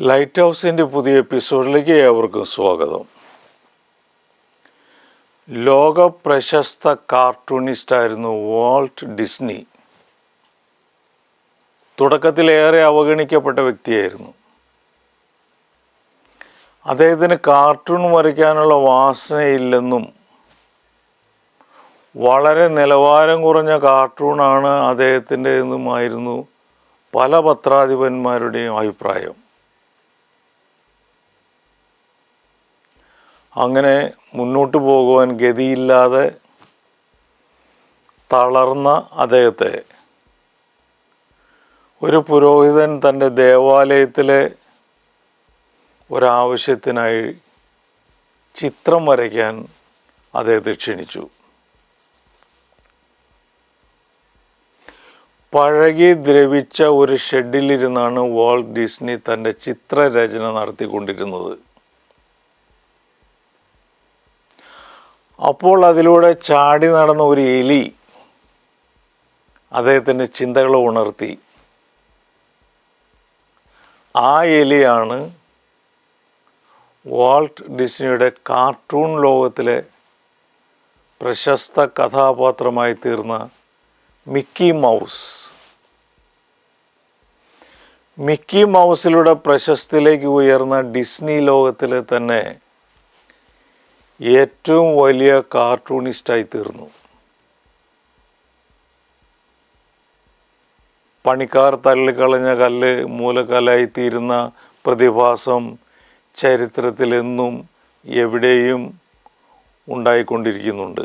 Light ഹൗസിന്റെ പുതിയ എപ്പിസോഡിലേക്ക് ഏവർക്കും സ്വാഗതം. ലോക പ്രശസ്ത കാർട്ടൂണിസ്റ്റായിരുന്നു വാൾട്ട് ഡിസ്നി. തുടക്കത്തിൽ ഏറെ അവഗണിക്കപ്പെട്ട വ്യക്തിയായിരുന്നു. അദ്ദേഹത്തിന് കാർട്ടൂൺ വരയ്ക്കാനുള്ള വാസനയില്ലെന്നും വളരെ നിലവാരം കുറഞ്ഞ കാർട്ടൂണാണ് അദ്ദേഹത്തിന്റെ എന്നുമായിരുന്നു പല പത്രാധിപന്മാരുടെയും അഭിപ്രായം. അങ്ങനെ മുന്നോട്ട് പോകുവാൻ ഗതിയില്ലാതെ തളർന്ന അദ്ദേഹത്തെ. ഒരു പുരോഹിതൻ തന്റെ ദേവാലയത്തിലെ ഒരാവശ്യത്തിനായി ചിത്രം വരയ്ക്കാൻ അദ്ദേഹത്തെ ക്ഷണിച്ചു. പഴകി ദ്രവിച്ച ഒരു ഷെഡിലിരുന്നാണ് വാൾട്ട് ഡിസ്നി തന്റെ ചിത്രരചന നടത്തിക്കൊണ്ടിരുന്നത്. അപ്പോൾ അതിലൂടെ ചാടി നടന്ന ഒരു എലി അദ്ദേഹത്തിന്റെ ചിന്തകൾ ഉണർത്തി. ആ എലിയാണ് വാൾട്ട് ഡിസ്നിയുടെ കാർട്ടൂൺ ലോകത്തിലെ പ്രശസ്ത കഥാപാത്രമായി തീർന്ന മിക്കി മൗസ്. മിക്കി മൗസിലൂടെ പ്രശസ്തിയിലേക്ക് ഉയർന്ന ഡിസ്നി ലോകത്തിലെ തന്നെ ഏറ്റവും വലിയ കാർട്ടൂണിസ്റ്റായി തീർന്നു. പണിക്കാർ തള്ളിക്കളഞ്ഞ കല്ല് മൂലക്കല്ലായി തീരുന്ന പ്രതിഭാസം ചരിത്രത്തിലെന്നും എവിടെയും ഉണ്ടായിക്കൊണ്ടിരിക്കുന്നുണ്ട്.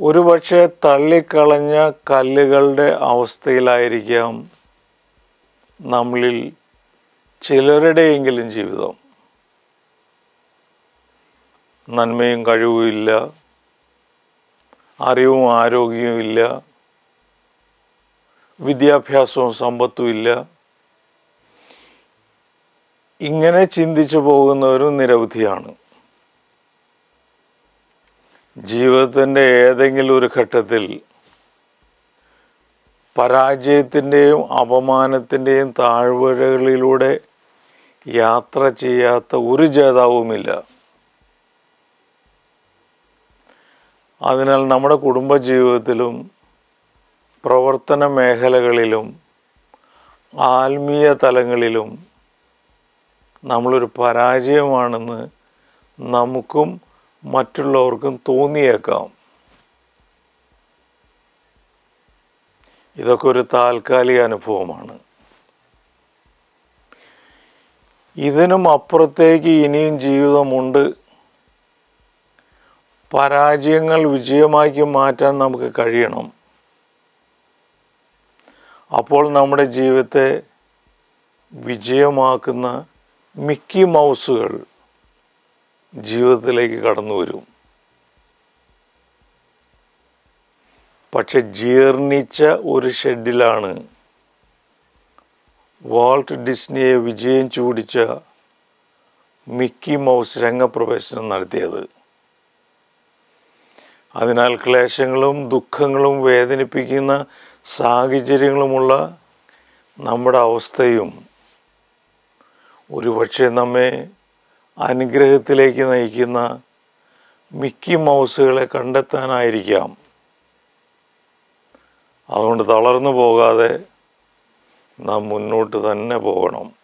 ഒരുപക്ഷെ തള്ളിക്കളഞ്ഞ കല്ലുകളുടെ അവസ്ഥയിലായിരിക്കാം നമ്മളിൽ ചിലരുടെയെങ്കിലും ജീവിതം. നന്മയും കഴിവുമില്ല അറിവും ആരോഗ്യവും ഇല്ല. വിദ്യാഭ്യാസവും സമ്പത്തും ഇല്ല. ഇങ്ങനെ ചിന്തിച്ചു പോകുന്നവരും നിരവധിയാണ്. ജീവിതത്തിന്റെ ഏതെങ്കിലും ഒരു ഘട്ടത്തിൽ പരാജയത്തിന്റെയും അപമാനത്തിന്റെയും താഴ്വരകളിലൂടെ യാത്ര ചെയ്യാത്ത ഒരു ജേതാവുമില്ല. അതിനാൽ നമ്മുടെ കുടുംബജീവിതത്തിലും പ്രവർത്തന മേഖലകളിലും ആത്മീയ തലങ്ങളിലും നമ്മളൊരു പരാജയമാണെന്ന് നമുക്കും മറ്റുള്ളവർക്കും തോന്നിയേക്കാം. ഇതൊക്കെ ഒരു താൽക്കാലിക അനുഭവമാണ്. ഇതിനും അപ്പുറത്തേക്ക് ഇനിയും ജീവിതമുണ്ട് പരാജയങ്ങൾ വിജയമാക്കി മാറ്റാൻ നമുക്ക് കഴിയണം. അപ്പോൾ നമ്മുടെ ജീവിതത്തെ വിജയമാക്കുന്ന മിക്കി മൗസുകൾ ജീവിതത്തിലേക്ക് കടന്നു വരും. പക്ഷെ ജീർണിച്ച ഒരു ഷെഡിലാണ് വാൾട്ട് ഡിസ്നിയെ വിജയം ചൂടിച്ച മിക്കി മൗസ് രംഗപ്രവേശനം നടത്തിയത്. അതിനാൽ ക്ലേശങ്ങളും ദുഃഖങ്ങളും വേദനിപ്പിക്കുന്ന സാഹചര്യങ്ങളുമുള്ള നമ്മുടെ അവസ്ഥയും ഒരുപക്ഷെ നമ്മെ അനുഗ്രഹത്തിലേക്ക് നയിക്കുന്ന മിക്കി മൗസുകളെ കണ്ടെത്താനായിരിക്കാം. അതുകൊണ്ട് തളർന്നു പോകാതെ നാം മുന്നോട്ട് തന്നെ പോകണം.